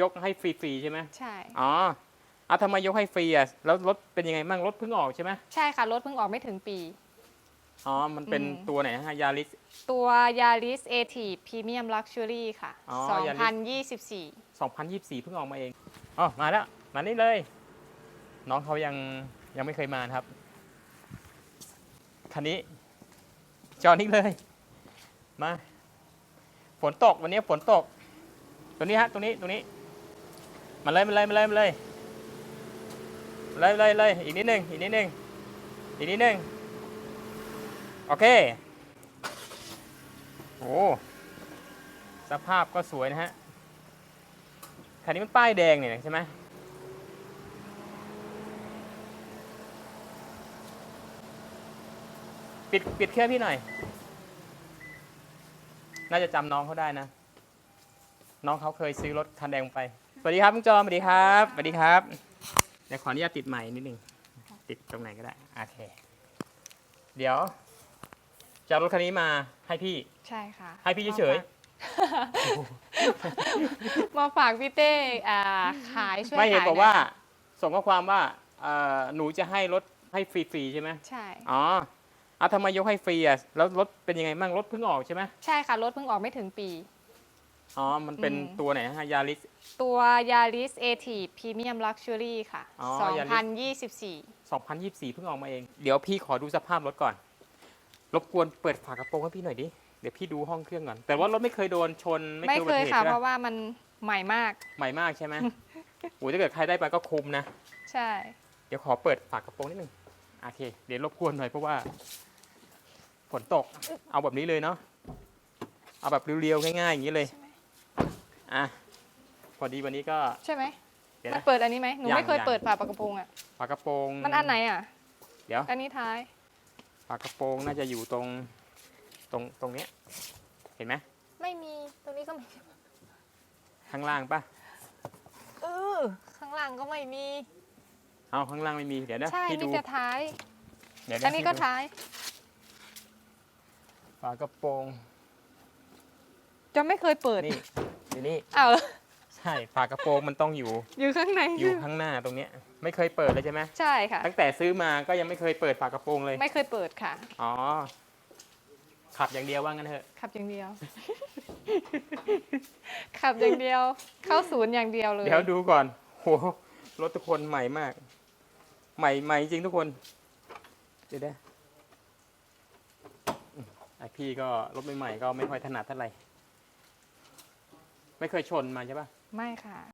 ยกให้ฟรีๆใช่ไหมใช่ อ๋อเอาทำไมยกให้ฟรีอะแล้วรถเป็นยังไงบ้างรถเพิ่งออกใช่ไหมใช่ค่ะรถเพิ่งออกไม่ถึงปี อ๋อ มันเป็นอืม ตัวไหนฮะยาริส ตัวยาริสเอทีพรีเมียมลักชัวรี่ค่ะ อ๋อ 2024 2024 เพิ่งออกมาเอง อ๋อ มาแล้ว มานี่เลย น้องเขายังยังไม่เคยมานะครับ คันนี้ จอดนี่เลย มา ฝนตกวันนี้ฝนตกตัวนี้ฮะ ตรงนี้ ตรงนี้ มาเลยมาเลยมาเลยมาเลยเลยเลยเลยอีกนิดนึงอีกนิดนึงอีกนิดนึงโอเคโอ้สภาพก็สวยนะฮะคันนี้มันป้ายแดงเนี่ยใช่ไหมปิดปิดเครื่องพี่หน่อย น่าจะจำน้องเขาได้นะ น้องเขาเคยซื้อรถคันแดงไป สวัสดีครับลุงจอมสวัสดีครับสวัสดีครับเดี๋ยวขออนุญาตติดใหม่นิดนึงติดตรงไหนก็ได้โอเค เดี๋ยวจะเอารถคันนี้มาให้พี่ ใช่ค่ะให้พี่เฉย มาฝากพี่เต้อ่าขายช่วยไม่เห็นขายบอกว่าส่งข้อความว่าเอ่อหนูจะให้รถให้ฟรีๆใช่ไหมใช่ อ๋อเอาทำไมยกให้ฟรีอะแล้วรถเป็นยังไงบ้างรถเพิ่งออกใช่ไหมใช่ค่ะรถเพิ่งออกไม่ถึงปี อ๋อ มันเป็นอืม ตัวไหนฮะยาริส ตัวยาริสเอทีพรีเมียมลักชัวรี่ค่ะ อ๋อ2024 2024 เพิ่งออกมาเอง เดี๋ยวพี่ขอดูสภาพรถก่อน รบกวนเปิดฝากระโปรงให้พี่หน่อยดิ เดี๋ยวพี่ดูห้องเครื่องก่อน แต่ว่ารถไม่เคยโดนชน ไม่ไม่เคยอุเคบัติยเหตุค่ะ ใช่เพไหมราะว่ามันใหม่มาก ใหม่มากใช่ไหม โอ้ยถ้าเกิดใครได้ไปก็คุ้มนะ ใช่ เดี๋ยวขอเปิดฝากระโปรงนิดนึง โอเค เดี๋ยวรบกวนหน่อยเพราะว่าฝนตก เอาแบบนี้เลยเนาะ เอาแบบเรียวๆง่ายๆอย่างนี้เลยใช่ไหม อะพอดีวันนี้ก็ใช่ไหมเดี๋ยวมันนะ เปิดอันนี้ไหมหนูยังไม่เคยยัง เปิดฝากระโปรงอะฝากระโปรงมันอันไหนอะ เดี๋ยวอันนี้ท้ายฝากระโปรงน่าจะอยู่ตรงตรงตรงเนี้ยเห็นไหมไม่มีตรงนี้ก็ไม่ข้างล่างปะเออข้างล่างก็ไม่มี เอาข้างล่างไม่มีเดี๋ยวนะใช่พี่มีดูแต่ท้าย เดี๋ยวะอันนี้ก็พี่ดู ท้าย ฝากระโปรง จะไม่เคยเปิด นี่ อยู่นี่อ้าวเหรอใช่ฝากระโปรงมันต้องอยู่ อยู่ข้างในอยู่ข้างหน้าตรงเนี้ยไม่เคยเปิดเลยใช่ไหมใช่ค่ะ ตั้งแต่ซื้อมาก็ยังไม่เคยเปิดฝากระโปรงเลย ไม่เคยเปิดค่ะ อ๋อ ขับอย่างเดียวว่างั้นเถอะ ขับอย่างเดียว ขับอย่างเดียว เข้าศูนย์อย่างเดียวเลยเดี๋ยวดูก่อนโหรถทุกคนใหม่มาก ใหม่ใหม่จริงทุกคน เดี๋ยวนะอืมไอพี่ก็รถใหม่ๆก็ไม่ค่อยถนัดเท่าไหร่ ไม่เคยชนมาใช่ปะไม่ค่ะ